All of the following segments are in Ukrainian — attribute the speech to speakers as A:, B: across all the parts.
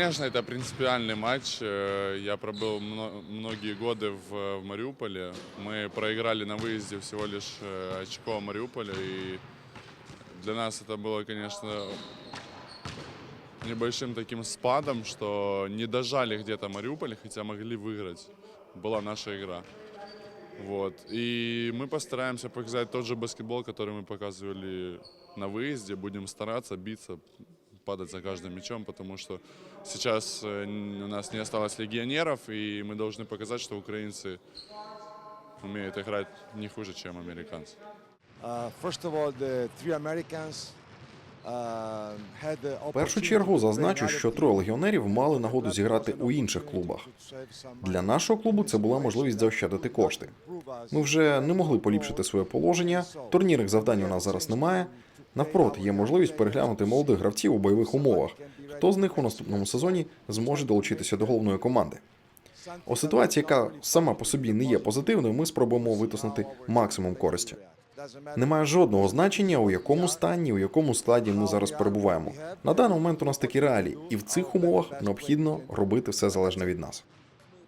A: конечно, это принципиальный матч. Э, Я пробыл мно- многие годы в, Мариуполе. Мы проиграли на выезде всего лишь э, очко Мариуполя. И для нас это было, конечно, небольшим таким спадом, что не дожали где-то Мариуполе, хотя могли выиграть. Была наша игра. Вот. И мы постараемся показать тот же баскетбол, который мы показывали на выезде. Будем стараться биться, падать за каждым мячом, потому что сейчас э, н- у нас не осталось легионеров, и мы должны показать, что украинцы умеют играть не хуже, чем американцы.
B: Uh, first of all, the three Americans uh, had the
C: В першу чергу зазначу, що троє легіонерів мали нагоду зіграти у інших клубах. Для нашого клубу це була можливість заощадити кошти. Ми вже не могли поліпшити своє положення. Турнірних завдань у нас зараз немає. Навпроти, є можливість переглянути молодих гравців у бойових умовах. Хто з них у наступному сезоні зможе долучитися до головної команди? У ситуації, яка сама по собі не є позитивною, ми спробуємо витиснути максимум користі. Немає жодного значення, у якому стані, у якому складі ми зараз перебуваємо. На даний момент у нас такі реалії, і в цих умовах необхідно робити все залежне від нас.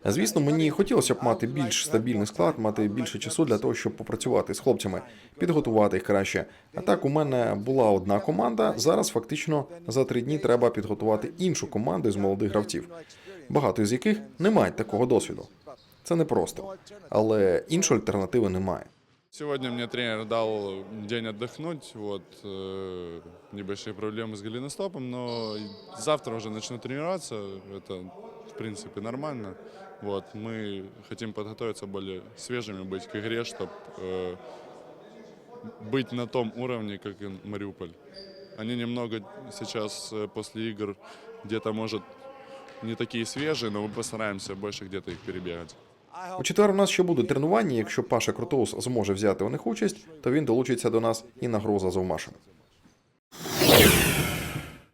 C: Звісно, мені хотілося б мати більш стабільний склад, мати більше часу для того, щоб попрацювати з хлопцями, підготувати їх краще. А так, у мене була одна команда. Зараз фактично за три дні треба підготувати іншу команду з молодих гравців, багато з яких не мають такого досвіду. Це непросто, але іншої альтернативи немає.
A: Сегодня мне тренер дал день отдохнуть, вот, э, небольшие проблемы с голеностопом, но завтра уже начну тренироваться, это, в принципе, нормально. Вот, мы хотим подготовиться более свежими, быть к игре, чтобы быть на том уровне, как и Мариуполь. Они немного сейчас э, после игр где-то, может, не такие свежие, но мы постараемся больше где-то их перебегать.
C: У четвер у нас ще буде тренування. Якщо Паша Крутоус зможе взяти у них участь, то він долучиться до нас і на гру за Завмашем.